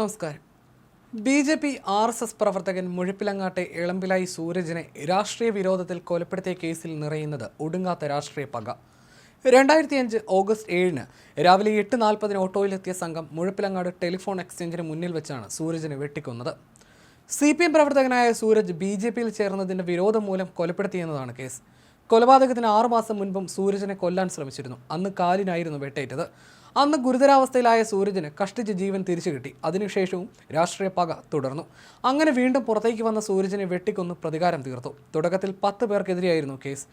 നമസ്കാരം. B J P R S S പ്രവർത്തകൻ മുഴപ്പിലങ്ങാട്ടെ ഇളമ്പിലായി സൂരജിനെ രാഷ്ട്രീയ വിരോധത്തിൽ കൊലപ്പെടുത്തിയ കേസിൽ നിറയുന്നത് ഒടുങ്ങാത്ത രാഷ്ട്രീയ പക. രണ്ടായിരത്തി അഞ്ച് ഓഗസ്റ്റ് ഏഴിന് രാവിലെ എട്ട് നാൽപ്പതിന് ഓട്ടോയിലെത്തിയ സംഘം മുഴപ്പിലങ്ങാട് ടെലിഫോൺ എക്സ്ചേഞ്ചിന് മുന്നിൽ വെച്ചാണ് സൂരജിനെ വെട്ടിക്കൊന്നത്. സി പി എം പ്രവർത്തകനായ സൂരജ് ബി ജെ പിയിൽ ചേർന്നതിന്റെ വിരോധം മൂലം കൊലപ്പെടുത്തിയെന്നതാണ് കേസ്. കൊലപാതകത്തിന് ആറുമാസം മുൻപും സൂരജിനെ കൊല്ലാൻ ശ്രമിച്ചിരുന്നു. അന്ന് കാലിനായിരുന്നു വെട്ടേറ്റത്. അന്ന് ഗുരുതരാവസ്ഥയിലായ സൂരജിന് കഷ്ടിച്ച് ജീവൻ തിരിച്ചു കിട്ടി. അതിനുശേഷവും രാഷ്ട്രീയ പക തുടർന്നു. അങ്ങനെ വീണ്ടും പുറത്തേക്ക് വന്ന സൂരജിനെ വെട്ടിക്കൊന്ന് പ്രതികാരം തീർത്തു. തുടക്കത്തിൽ പത്ത് പേർക്കെതിരെയായിരുന്നു കേസ്.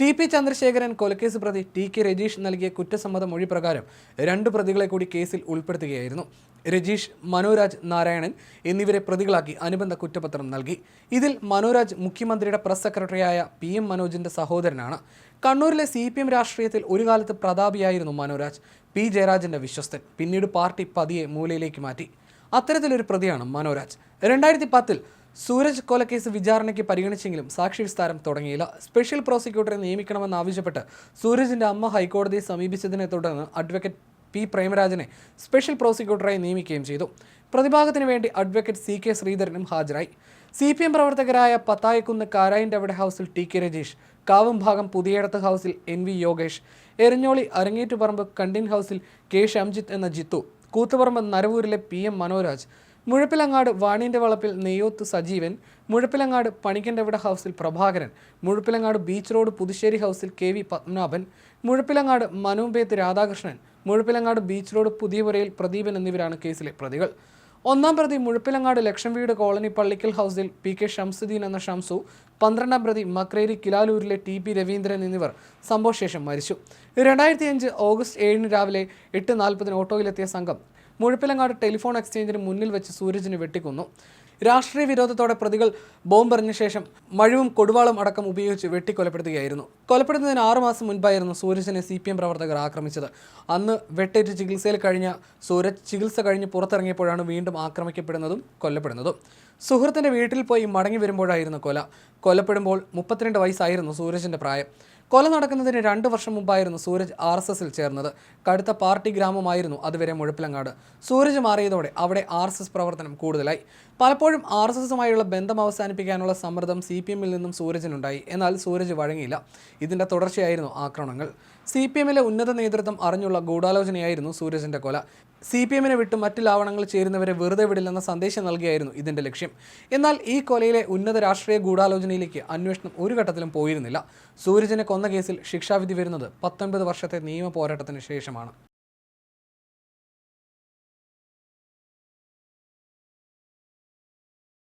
ടി പി ചന്ദ്രശേഖരൻ കൊലക്കേസ് പ്രതി ടി കെ രജീഷ് നൽകിയ കുറ്റസമ്മത മൊഴി പ്രകാരം രണ്ട് പ്രതികളെ കൂടി കേസിൽ ഉൾപ്പെടുത്തുകയായിരുന്നു. രജീഷ് മനോരാജ് നാരായണൻ എന്നിവരെ പ്രതികളാക്കി അനുബന്ധ കുറ്റപത്രം നൽകി. ഇതിൽ മനോരാജ് മുഖ്യമന്ത്രിയുടെ പ്രസ് സെക്രട്ടറിയായ പി എം മനോജിന്റെ സഹോദരനാണ്. കണ്ണൂരിലെ സി പി എം രാഷ്ട്രീയത്തിൽ ഒരു കാലത്ത് പ്രതാപിയായിരുന്നു മനോരാജ്. പി ജയരാജന്റെ വിശ്വസ്തൻ പിന്നീട് പാർട്ടി പതിയെ മൂലയിലേക്ക് മാറ്റി. അത്തരത്തിലൊരു പ്രതിയാണ് മനോരാജ്. രണ്ടായിരത്തി പത്തിൽ സൂരജ് കൊലക്കേസ് വിചാരണയ്ക്ക് പരിഗണിച്ചെങ്കിലും സാക്ഷി വിസ്താരം തുടങ്ങിയില്ല. സ്പെഷ്യൽ പ്രോസിക്യൂട്ടറെ നിയമിക്കണമെന്നാവശ്യപ്പെട്ട് സൂരജിന്റെ അമ്മ ഹൈക്കോടതിയെ സമീപിച്ചതിനെ തുടർന്ന് അഡ്വക്കേറ്റ് പി. പ്രേമരാജനെ സ്പെഷ്യൽ പ്രോസിക്യൂട്ടറായി നിയമിക്കുകയും ചെയ്തു. പ്രതിഭാഗത്തിന് വേണ്ടി അഡ്വക്കേറ്റ് സി. കെ. ശ്രീധരനും ഹാജരായി. സി. പി. എം. പ്രവർത്തകരായ പത്തായക്കുന്ന് കാരായിന്റെ അവിടെ ഹൗസിൽ ടി. കെ. രജീഷ് കാവുംഭാഗം പുതിയടത്ത് ഹൗസിൽ എൻ. വി. യോഗേഷ് എരഞ്ഞോളി അരങ്ങേറ്റുപറമ്പ് കണ്ടിൻ ഹൗസിൽ കെ. ഷംജിത്ത് എന്ന ജിത്തു കൂത്തുപറമ്പ് നരവൂരിലെ പി. എം. മനോരാജ് മുഴപ്പിലങ്ങാട് വാണിന്റെ വളപ്പിൽ നെയ്യോത്ത് സജീവൻ മുഴപ്പിലങ്ങാട് പണിക്കന്റെവിട ഹൗസിൽ പ്രഭാകരൻ മുഴപ്പിലങ്ങാട് ബീച്ച് റോഡ് പുതുശ്ശേരി ഹൗസിൽ കെ വി പത്മനാഭൻ മുഴപ്പിലങ്ങാട് മനുബേത്ത് രാധാകൃഷ്ണൻ മുഴപ്പിലങ്ങാട് ബീച്ച് റോഡ് പുതിയപുരയിൽ പ്രദീപൻ എന്നിവരാണ് കേസിലെ പ്രതികൾ. ഒന്നാം പ്രതി മുഴപ്പിലങ്ങാട് ലക്ഷം വീട് കോളനി പള്ളിക്കൽ ഹൗസിൽ പി കെ ഷംസുദ്ദീൻ എന്ന ഷംസു പന്ത്രണ്ടാം പ്രതി മക്രേരി കിലാലൂരിലെ ടി പി രവീന്ദ്രൻ എന്നിവർ സംഭവശേഷം മരിച്ചു. രണ്ടായിരത്തി അഞ്ച് ഓഗസ്റ്റ് ഏഴിന് രാവിലെ എട്ട് നാൽപ്പതിന് ഓട്ടോയിലെത്തിയ സംഘം മുഴപ്പിലങ്ങാട് ടെലിഫോൺ എക്സ്ചേഞ്ചിന് മുന്നിൽ വെച്ച് സൂരജിനെ വെട്ടിക്കൊന്നു. രാഷ്ട്രീയ വിരോധത്തോടെ പ്രതികൾ ബോംബെറിഞ്ഞ ശേഷം മഴുവും കൊടുവാളും അടക്കം ഉപയോഗിച്ച് വെട്ടിക്കൊലപ്പെടുത്തുകയായിരുന്നു. കൊലപ്പെടുന്നതിന് ആറുമാസം മുൻപായിരുന്നു സൂരജിനെ സി പി എം പ്രവർത്തകർ ആക്രമിച്ചത്. അന്ന് വെട്ടേറ്റ് ചികിത്സയിൽ കഴിഞ്ഞ സൂരജ് ചികിത്സ കഴിഞ്ഞ് പുറത്തിറങ്ങിയപ്പോഴാണ് വീണ്ടും ആക്രമിക്കപ്പെടുന്നതും കൊല്ലപ്പെടുന്നതും. സുഹൃത്തിന്റെ വീട്ടിൽ പോയി മടങ്ങി വരുമ്പോഴായിരുന്നു കൊല. കൊല്ലപ്പെടുമ്പോൾ മുപ്പത്തിരണ്ട് വയസ്സായിരുന്നു സൂരജിന്റെ പ്രായം. കൊല നടക്കുന്നതിന് രണ്ട് വർഷം മുമ്പായിരുന്നു സൂരജ് ആർ എസ് എസിൽ ചേർന്നത്. കടുത്ത പാർട്ടി ഗ്രാമമായിരുന്നു അതുവരെ മുഴപ്പിലങ്ങാട്. സൂരജ് മാറിയതോടെ അവിടെ ആർ എസ് എസ് പ്രവർത്തനം കൂടുതലായി. പലപ്പോഴും ആർ എസ് എസുമായുള്ള ബന്ധം അവസാനിപ്പിക്കാനുള്ള സമ്മർദ്ദം സി പി എമ്മിൽ നിന്നും സൂരജിനുണ്ടായി. എന്നാൽ സൂരജ് വഴങ്ങിയില്ല. ഇതിന്റെ തുടർച്ചയായിരുന്നു ആക്രമണങ്ങൾ. സി പി എമ്മിലെ ഉന്നത നേതൃത്വം അറിഞ്ഞുള്ള ഗൂഢാലോചനയായിരുന്നു സൂരജിന്റെ കൊല. സി പി എമ്മിനെ വിട്ട് മറ്റു ലാവണങ്ങൾ ചേരുന്നവരെ വെറുതെ വിടില്ലെന്ന സന്ദേശം നൽകിയായിരുന്നു ഇതിന്റെ ലക്ഷ്യം. എന്നാൽ ഈ കൊലയിലെ ഉന്നത രാഷ്ട്രീയ ഗൂഢാലോചനയിലേക്ക് അന്വേഷണം ഒരു ഘട്ടത്തിലും പോയിരുന്നില്ല. സൂരജിനെ കൊന്ന കേസിൽ ശിക്ഷാവിധി വരുന്നത് പത്തൊൻപത് വർഷത്തെ നിയമ പോരാട്ടത്തിന് ശേഷമാണ്.